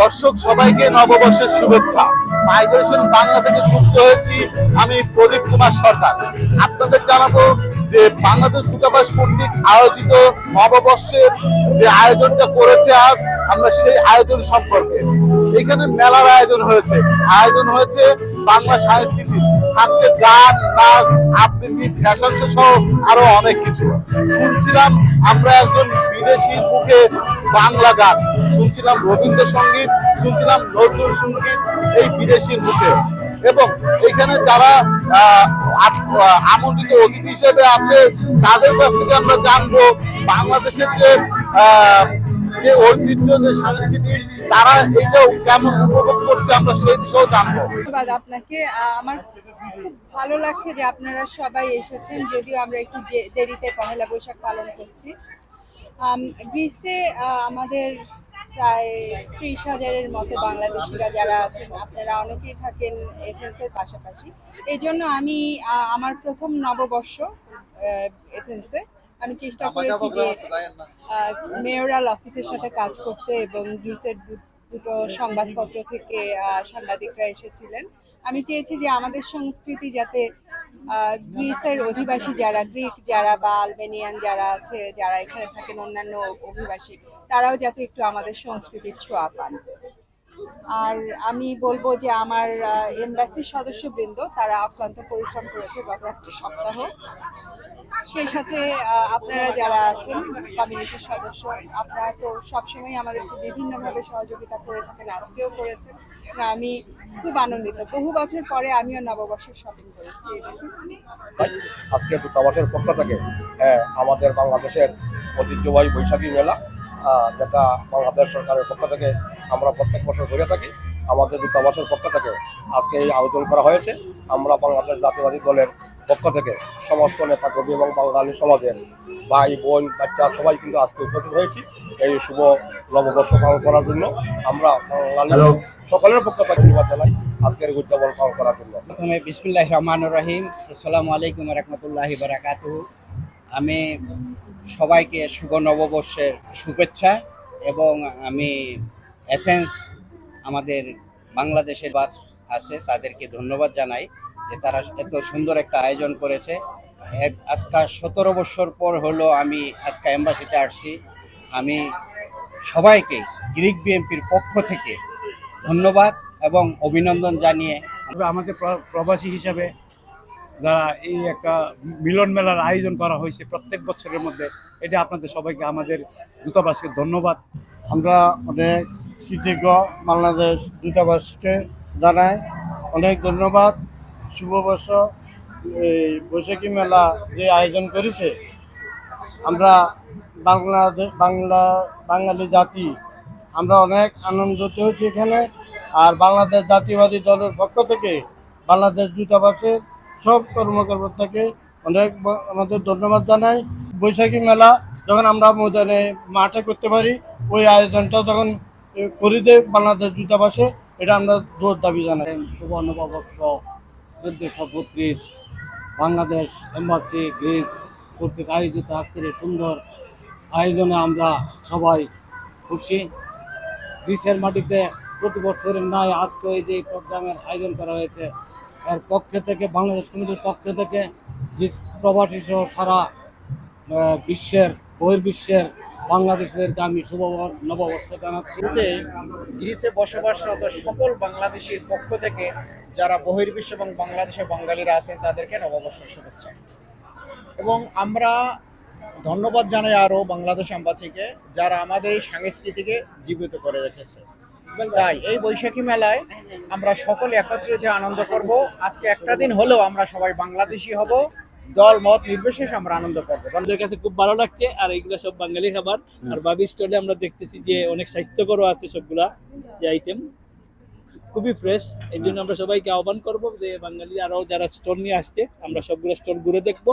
দর্শক, সবাইকে নববর্ষের শুভেচ্ছা। মাইগ্রেশন বাংলা থেকে যুক্ত হয়েছি আমি প্রদীপ কুমার সরকার। আপনাদের জানাব যে বাংলাদেশ দূতাবাস কর্তৃক আয়োজিত নববর্ষের যে আয়োজনটা করেছে আজ, আমরা সেই আয়োজন সম্পর্কে। এখানে মেলার আয়োজন হয়েছে। আয়োজন হয়েছে বাংলা সংস্কৃতি, থাকছে গান, নাচ, আবৃত্তি ফ্যাশন সহ আরও অনেক কিছু। শুনছিলাম আমরা একজন বিদেশি মুখে বাংলা গান। শুনছিলাম রবীন্দ্রসঙ্গীত শুনছিলাম নজরুল সংগীত, এই বিদেশির মুখে। এবং এখানে যারা আমন্ত্রিত অতিথি হিসেবে আছে, তাদের কাছ থেকে আমরা জানব বাংলাদেশের যে যে ঐতিহ্য, যে সংস্কৃতি, তারা এটাও কেমন উপভোগ করছে আমরা সেই বিষয়েও জানব। আপনাকে। আমার খুব ভালো লাগছে যে আপনারা সবাই এসেছেন, যদিও আমরা একটু দেরিতে পহেলা বৈশাখ পালন করছি। গ্রিসে আমাদের প্রায় ত্রিশ হাজারের মতো বাংলাদেশিরা যারা আছেন আপনারা অনেকেই থাকেন এথেন্সের পাশাপাশি। এই জন্য আমি আমার প্রথম নববর্ষ এথেন্সে আমি চেষ্টা করেছি যে মেয়রাল অফিসের সাথে কাজ করতে এবং গ্রিসের দুটো সংবাদপত্র থেকে সাংবাদিকরা এসেছিলেন। আমি চেয়েছি যে আমাদের সংস্কৃতি যাতে আহ, গ্রিসের অধিবাসী যারা গ্রিক যারা বা আলবেনিয়ান যারা আছে যারা এখানে থাকেন অন্যান্য অভিবাসী তারাও যাতে একটু আমাদের সংস্কৃতির ছোঁয়া পান। আর আমি বলব যে আমার এমবাসির সদস্যবৃন্দ তারা অক্লান্ত পরিশ্রম করেছে গত একটা সপ্তাহ। সেই সাথে আপনারা যারা আছেন কমিউনিটির সদস্য আপনারা তো সবসময় আমাদেরকে বিভিন্নভাবে সহযোগিতা করে থাকেন আজকেও করেছেন। আমি খুব আনন্দিত। বহু বছর পরে আমিও নববর্ষের শপিং করেছি। আজকে দূতাবাসের পক্ষ থেকে আহ, আমাদের বাংলাদেশের ঐতিহ্যবাহী বৈশাখী মেলা যেটা বাংলাদেশ সরকারের পক্ষ থেকে আমরা প্রত্যেক বছর করে থাকি আমাদের দূতাবাসের পক্ষ থেকে আজকে এই আয়োজন করা হয়েছে। আমরা বাংলাদেশ জাতীয়বাদী দলের পক্ষ থেকে সমস্ত নেতাকর্মী এবং বাঙালি সমাজের ভাই বোন বাচ্চা সবাই কিন্তু আজকে উপস্থিত হয়েছি এই শুভ নববর্ষ পালন করার জন্য। আমরা বাঙালি সকলের পক্ষ থেকে ধন্যবাদ জানাই আজকের উদযাপন পালন করার জন্য। প্রথমে বিসমিল্লাহ রহমান রহিম। আসসালামু আলাইকুম রহমতুল্লাহি বারাকাতুহু। আমি সবাইকে শুভ নববর্ষের শুভেচ্ছা এবং আমি অ্যাথেন্স আমাদের বাংলাদেশের বাস আছে, তাদেরকে ধন্যবাদ জানাই যে তারা এত সুন্দর একটা আয়োজন করেছে। এক আজকাল সতেরো বছর পর হলো আমি আজকে এম্বাসিতে আসছি। আমি সবাইকে গ্রিক বিএনপির পক্ষ থেকে ধন্যবাদ এবং অভিনন্দন জানিয়ে আমাদের প্রবাসী হিসাবে যারা এই একটা মিলন মেলার আয়োজন করা হয়েছে প্রত্যেক বছরের মধ্যে, এটা আপনাদের সবাইকে আমাদের দূতাবাসকে ধন্যবাদ। আমরা অনেক কৃতজ্ঞ বাংলাদেশ দূতাবাসকে জানাই। অনেক ধন্যবাদ। শুভবর্ষ এই বৈশাখী মেলা যে আয়োজন করেছে, আমরা বাংলাদেশ বাংলা, বাঙালি জাতি, আমরা অনেক আনন্দিত হয়েছি এখানে। আর বাংলাদেশ জাতীয়বাদী দলের পক্ষ থেকে বাংলাদেশ দূতাবাসের সব কর্মকর্তাকে অনেক আমাদের ধন্যবাদ জানাই। বৈশাখী মেলা যখন আমরা ময়দানে মাঠে করতে পারি, ওই আয়োজনটা যখন করে দেয় বাংলাদেশ দূতাবাসে, এটা আমরা জোর দাবি জানাই। শুভ নববর্ষ চোদ্দশো বত্রিশ বাংলাদেশ এম্বাসি গ্রিস কর্তৃক আয়োজিত আজকের সুন্দর আয়োজনে আমরা সবাই খুশি। গ্রিসের মাটিতে প্রতি বছরের নয় আজকে এই যে প্রোগ্রামের আয়োজন করা হয়েছে, এর পক্ষে থেকে, বাংলাদেশ কমিটির পক্ষ থেকে প্রবাসী সহ সারা বিশ্বের, বহির্বিশ্বের বাংলাদেশিদেরকে আমি শুভ নববর্ষ জানাচ্ছি। গ্রিসে বসবাসরত সকল বাংলাদেশির পক্ষ থেকে যারা বহির্বিশ্ব এবং বাংলাদেশে বাঙালিরা আছেন, তাদেরকে নববর্ষের শুভেচ্ছা। এবং আমরা ধন্যবাদ জানাই আরও বাংলাদেশ আম্বাসিকে যারা আমাদের এই সংস্কৃতিকে জীবিত করে রেখেছে। তাই এই বৈশাখী মেলায় আমরা সকলে একত্রিত হয়ে আনন্দ করব। আজকে একটা দিন হলেও আমরা সবাই বাংলাদেশি হব। দল মত নির্বিশেষে আমরা আনন্দ করব। আমাদের কাছে খুব ভালো লাগছে আর এগুলো সব বাঙালি খাবার। আর বাবি স্টলে আমরা দেখতেছি যে অনেক স্বাস্থ্যকরও আছে সবগুলা যে আইটেম খুবই ফ্রেশ এই জন্য আমরা সবাইকে আহ্বান করব যে বাঙালি আরও যারা স্টল নিয়ে আসছে আমরা সবগুলো স্টল ঘুরে দেখব।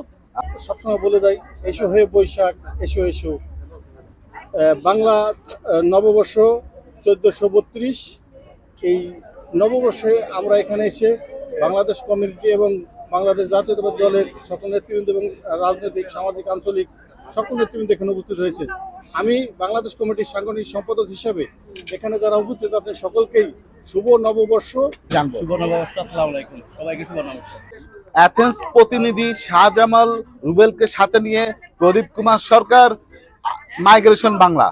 সবসময় বলে যাই এসো হয়ে বৈশাখ এসো এসো। বাংলা নববর্ষ চোদ্দোশো বত্রিশ এই নববর্ষে আমরা এখানে এসে বাংলাদেশ কমিউনিটি এবং বাংলাদেশ জাতীয়তাবাদী দলের সকল নেতৃবৃন্দ এবং রাজনৈতিক সামাজিক আঞ্চলিক সকল নেতৃবৃন্দ এখানে উপস্থিত হয়েছে। আমি বাংলাদেশ কমিটির সাংগঠনিক সম্পাদক হিসাবে এখানে যারা উপস্থিত আপনার সকলকেই শুভ নববর্ষ জানব। শুভ নববর্ষ আসসালামু আলাইকুম। সবাইকে শুভ নববর্ষ। অ্যাথেন্স প্রতিনিধি শাহজামাল রুবেলকে সাথে নিয়ে প্রদীপ কুমার সরকার মাইগ্রেশন বাংলা।